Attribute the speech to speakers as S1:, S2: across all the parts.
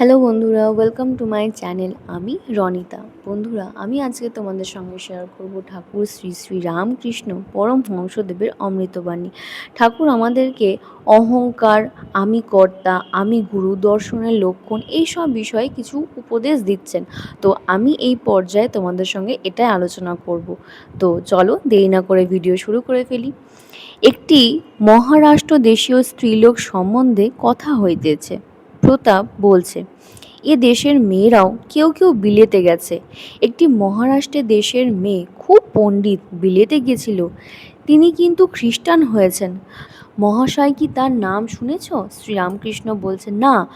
S1: Hello বন্ধুরা welcome to my channel আমি রনিতা। বন্ধুরা, আমি আজকে তোমাদের সঙ্গে শেয়ার করব ঠাকুর শ্রী শ্রী রামকৃষ্ণ পরম হংসদেবের অমৃতবাণী। ঠাকুর আমাদেরকে অহংকার, আমি কর্তা, আমি গুরু, দর্শনের লক্ষণ এই সব বিষয়ে কিছু উপদেশ দিচ্ছেন। তো আমি এই পর্যায়ে তোমাদের সঙ্গে এটাই আলোচনা করব। তো চলো, দেরি না করে ভিডিও শুরু করে ফেলি। একটি মহারাষ্ট্র দেশীয় স্ত্রীলোক সম্বন্ধে কথা হইতেছে। প্রতাপ বলছে, এ দেশের মেয়েরাও কেউ কেউ বিলেতে গেছে। একটি মহারাষ্ট্রে দেশের মেয়ে খুব পণ্ডিত, বিলেতে গেছিল। তিনি কিন্তু খ্রিস্টান হয়েছেন। মহাশয় কি তার নাম শুনেছ? শ্রীরামকৃষ্ণ বলছে, না,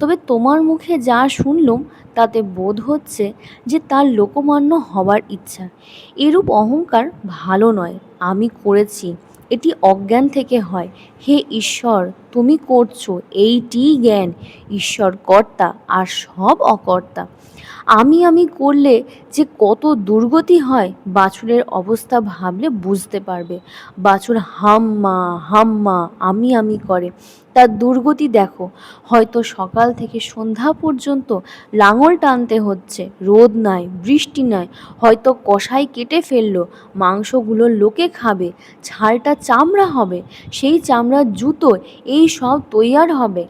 S1: তবে তোমার মুখে যা শুনলুম, তাতে বোধ হচ্ছে যে তার লোকমান্য হবার ইচ্ছা। এরূপ অহংকার ভালো নয়। আমি করেছি। এটি অজ্ঞান থেকে হয়। হে ঈশ্বর, তুমি করছ এইটি জ্ঞান। ঈশ্বর কর্তা আর সব অকর্তা। আমি আমি করলে যে কত দুর্গতি হয়, বাছুরের অবস্থা ভাবলে বুঝতে পারবে। বাছুর হাম্মা হাম্মা, আমি আমি করে। তার দুর্গতি দেখো। হয়তো সকাল থেকে সন্ধ্যা পর্যন্ত লাঙল টানতে হচ্ছে, রোদ নাই, বৃষ্টি নাই, হয়তো কষাই কেটে ফেলল, মাংসগুলো লোকে খাবে ছালটা চামড়া হবে, সেই চামড়ার জুতো, এই সব তৈয়ার হবে।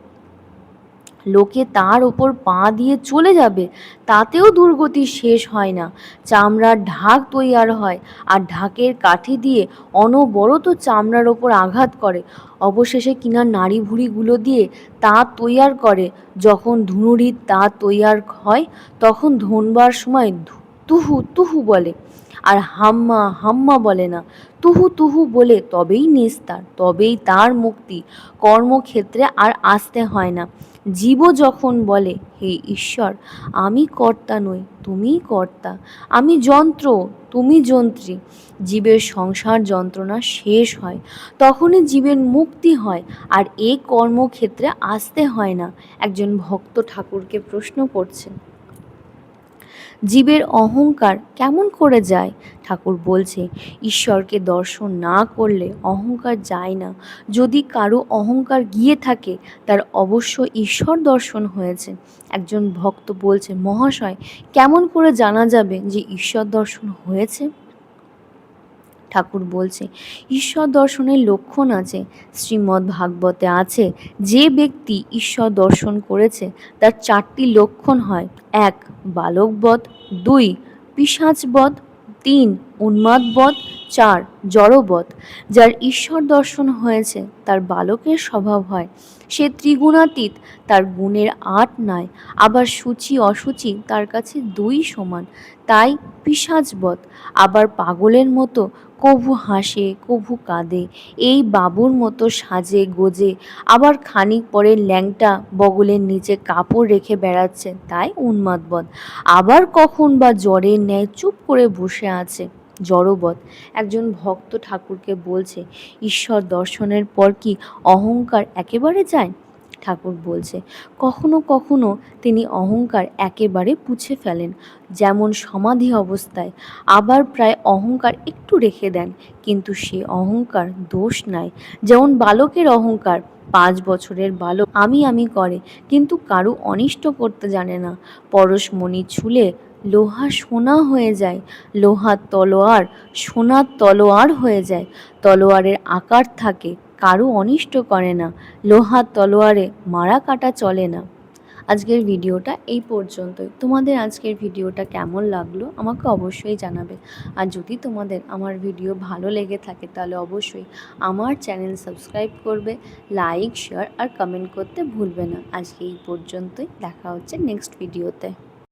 S1: লোকে তার ওপর পা দিয়ে চলে যাবে, তাতেও দুর্গতি শেষ হয় না। চামড়ার ঢাক তৈয়ার হয় আর ঢাকের কাঠি দিয়ে অনবরত চামড়ার ওপর আঘাত করে। অবশেষে কিনা নাড়ি ভুড়িগুলো দিয়ে তা তৈয়ার করে। যখন ধুনুরির তা তৈয়ার হয়, তখন ধনবার সময় তুহু তুহু বলে। আর হাম্মা হাম্মা বলে না, তুহু তুহু বলে তবেই নিস্তার, তবেই তার মুক্তি। কর্মক্ষেত্রে আর আসতে হয় না। জীবও যখন বলে, হে ঈশ্বর, আমি কর্তা নই, তুমিই কর্তা। আমি যন্ত্র, তুমি যন্ত্রী। জীবের সংসার যন্ত্রণা শেষ হয়। তখনই জীবের মুক্তি হয়, আর এ কর্মক্ষেত্রে আসতে হয় না। একজন ভক্ত ঠাকুরকে প্রশ্ন করছেন। জীবের অহংকার কেমন করে যায়? ঠাকুর বলছে, ঈশ্বরকে দর্শন না করলে অহংকার যায় না। যদি কারও অহংকার গিয়ে থাকে, তার অবশ্য ঈশ্বর দর্শন হয়েছে। একজন ভক্ত বলছে, মহাশয়, কেমন করে জানা যাবে যে ঈশ্বর দর্শন হয়েছে? ঠাকুর বলছে, ঈশ্বর দর্শনের লক্ষণ আছে, শ্রীমদ্ ভাগবতে আছে, যে ব্যক্তি ঈশ্বর দর্শন করেছে, তার চারটি লক্ষণ হয়, এক, বালকবধ, দুই, পিসাচবধ, তিন, উন্মাদবধ, চার, জড়বধ, যার ঈশ্বর দর্শন হয়েছে, তার বালকের স্বভাব হয়, সে ত্রিগুণাতীত, তার গুণের আট নাই, আবার সূচি, অসুচি, তার কাছে দুই সমান, তাই পিসাচবধ, আবার পাগলের মতো কভু হাসে, কভু কাঁদে, এই বাবুর মতো সাজে, গোজে, আবার খানিক পরে ল্যাংটা বগলের নিচে কাপড় রেখে বেড়াচ্ছে, তাই উন্মাদবধ আবার কখন বা জ্বরের ন্যায় চুপ করে বসে আছে জড়বধ একজন ভক্ত ঠাকুরকে বলছে, ঈশ্বর দর্শনের পর কি অহংকার একেবারে যায়? ঠাকুর বলছে, কখনো কখনো তিনি অহংকার একেবারে পুছে ফেলেন, যেমন সমাধি অবস্থায়। আবার প্রায় অহংকার একটু রেখে দেন, কিন্তু সে অহংকার দোষ নাই। যেমন বালকের অহংকার, পাঁচ বছরের বালক আমি আমি করে, কিন্তু কারও অনিষ্ট করতে জানে না। পরশমণি ছুলে লোহা সোনা হয়ে যায় লোহার তলোয়ার সোনার তলোয়ার হয়ে যায়। তলোয়ারের আকার থাকে কারও অনিষ্ট করে না, লোহার তলোয়ারে মারা কাটা চলে না। আজকের ভিডিওটা এই পর্যন্তই। তোমাদের আজকের ভিডিওটা কেমন লাগল আমাকে অবশ্যই জানাবে। আর যদি তোমাদের আমার ভিডিও ভালো লেগে থাকে তাহলে অবশ্যই আমার চ্যানেল সাবস্ক্রাইব করবে, লাইক, শেয়ার আর কমেন্ট করতে ভুলবে না। আজকে এই পর্যন্তই। দেখা হচ্ছে নেক্সট ভিডিওতে।